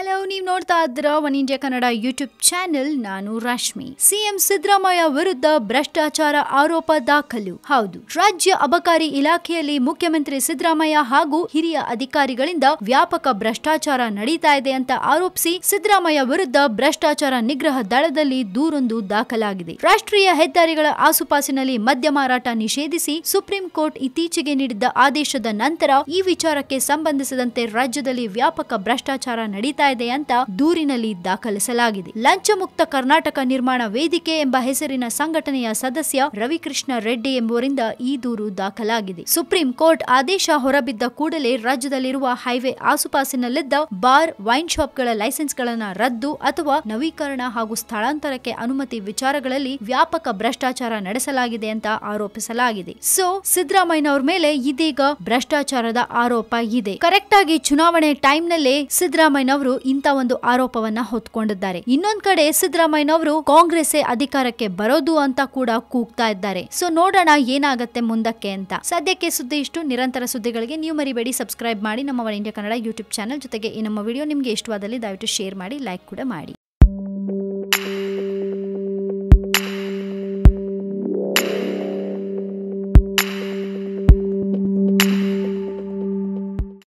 Hello ನೀವು ನೋಡ್ತಾ ಇದ್ರ One India Kannada YouTube channel ನಾನು ರಶ್ಮಿ. ಸಿಎಂ ಸಿದ್ದರಾಮಯ್ಯ ವಿರುದ್ಧ ಭ್ರಷ್ಟಾಚಾರ ಆರೋಪ ದಾಖಲು. ಹೌದು. ರಾಜ್ಯ ಅಬಕಾರಿ ಇಲಾಖೆಯಲ್ಲಿ ಮುಖ್ಯಮಂತ್ರಿ ಸಿದ್ದರಾಮಯ್ಯ ಹಾಗೂ ಹಿರಿಯ ಅಧಿಕಾರಿಗಳಿಂದ ವ್ಯಾಪಕ ಭ್ರಷ್ಟಾಚಾರ ನಡೀತಾ ಇದೆ ಅಂತ ಆರೋಪಿಸಿ ಸಿದ್ದರಾಮಯ್ಯ ವಿರುದ್ಧ ಭ್ರಷ್ಟಾಚಾರ ನಿಗ್ರಹ ದಳದಲ್ಲಿ ದೂರೊಂದು ದಾಖಲಾಗಿದೆ. ರಾಷ್ಟ್ರೀಯ ಹೆದ್ದಾರಿಗಳ ಆಸುಪಾಸಿನಲ್ಲಿ ಮದ್ಯ ಮಾರಾಟ ನಿಷೇಧಿಸಿ ಸುಪ್ರೀಂ ಕೋರ್ಟ್ ಇತ್ತೀಚೆಗೆ ನೀಡಿದ್ದ ಆದೇಶದ ನಂತರ ಈ ವಿಚಾರಕ್ಕೆ ಸಂಬಂಧಿಸಿದಂತೆ ರಾಜ್ಯದಲ್ಲಿ ವ್ಯಾಪಕ ಭ್ರಷ್ಟಾಚಾರ ನಡೀತಾ ಇದೆ ಅಂತ ದೂರಿನಲ್ಲಿ ದಾಖಲಿಸಲಾಗಿದೆ. ಲಂಚ ಮುಕ್ತ ಕರ್ನಾಟಕ ನಿರ್ಮಾಣ ವೇದಿಕೆ ಎಂಬ ಹೆಸರಿನ ಸಂಘಟನೆಯ ಸದಸ್ಯ ರವಿಕೃಷ್ಣ ರೆಡ್ಡಿ ಎಂಬುವರಿಂದ ಈ ದೂರು ದಾಖಲಾಗಿದೆ. ಸುಪ್ರೀಂ ಕೋರ್ಟ್ ಆದೇಶ ಹೊರಬಿದ್ದ ಕೂಡಲೇ ರಾಜ್ಯದಲ್ಲಿರುವ ಹೈವೇ ಆಸುಪಾಸಿನಲ್ಲಿದ್ದ ಬಾರ್, ವೈನ್ ಶಾಪ್ಗಳ ಲೈಸೆನ್ಸ್ಗಳನ್ನು ರದ್ದು ಅಥವಾ ನವೀಕರಣ ಹಾಗೂ ಸ್ಥಳಾಂತರಕ್ಕೆ ಅನುಮತಿ ವಿಚಾರಗಳಲ್ಲಿ ವ್ಯಾಪಕ ಭ್ರಷ್ಟಾಚಾರ ನಡೆಸಲಾಗಿದೆ ಅಂತ ಆರೋಪಿಸಲಾಗಿದೆ. ಸೊ, ಸಿದ್ದರಾಮಯ್ಯನವ್ರ ಮೇಲೆ ಇದೀಗ ಭ್ರಷ್ಟಾಚಾರದ ಆರೋಪ ಇದೆ. ಕರೆಕ್ಟ್ ಆಗಿ ಚುನಾವಣೆ ಟೈಮ್ ನಲ್ಲೇ ಸಿದ್ದರಾಮಯ್ಯನವರು ಇಂತ ಒಂದು ಆರೋಪವನ್ನ ಹೊತ್ಕೊಂಡಿದ್ದಾರೆ. ಇನ್ನೊಂದ್ ಕಡೆ ಸಿದ್ದರಾಮಯ್ಯನವರು ಕಾಂಗ್ರೆಸ್ ಅಧಿಕಾರಕ್ಕೆ ಬರೋದು ಅಂತ ಕೂಡ ಕೂಗ್ತಾ ಇದ್ದಾರೆ. ಸೊ ನೋಡೋಣ ಏನಾಗುತ್ತೆ ಮುಂದಕ್ಕೆ ಅಂತ. ಸದ್ಯಕ್ಕೆ ಸುದ್ದಿ ಇಷ್ಟು. ನಿರಂತರ ಸುದ್ದಿಗಳಿಗೆ ನೀವು ಮರಿಬೇಡಿ. ಸಬ್ಸ್ಕ್ರೈಬ್ ಮಾಡಿ ನಮ್ಮ ಇಂಡಿಯಾ ಕನ್ನಡ ಯೂಟ್ಯೂಬ್ ಚಾನಲ್ ಜೊತೆಗೆ ಈ ನಮ್ಮ ವಿಡಿಯೋ ನಿಮ್ಗೆ ಇಷ್ಟವಾದಲ್ಲಿ ದಯವಿಟ್ಟು ಶೇರ್ ಮಾಡಿ ಲೈಕ್ ಕೂಡ ಮಾಡಿ.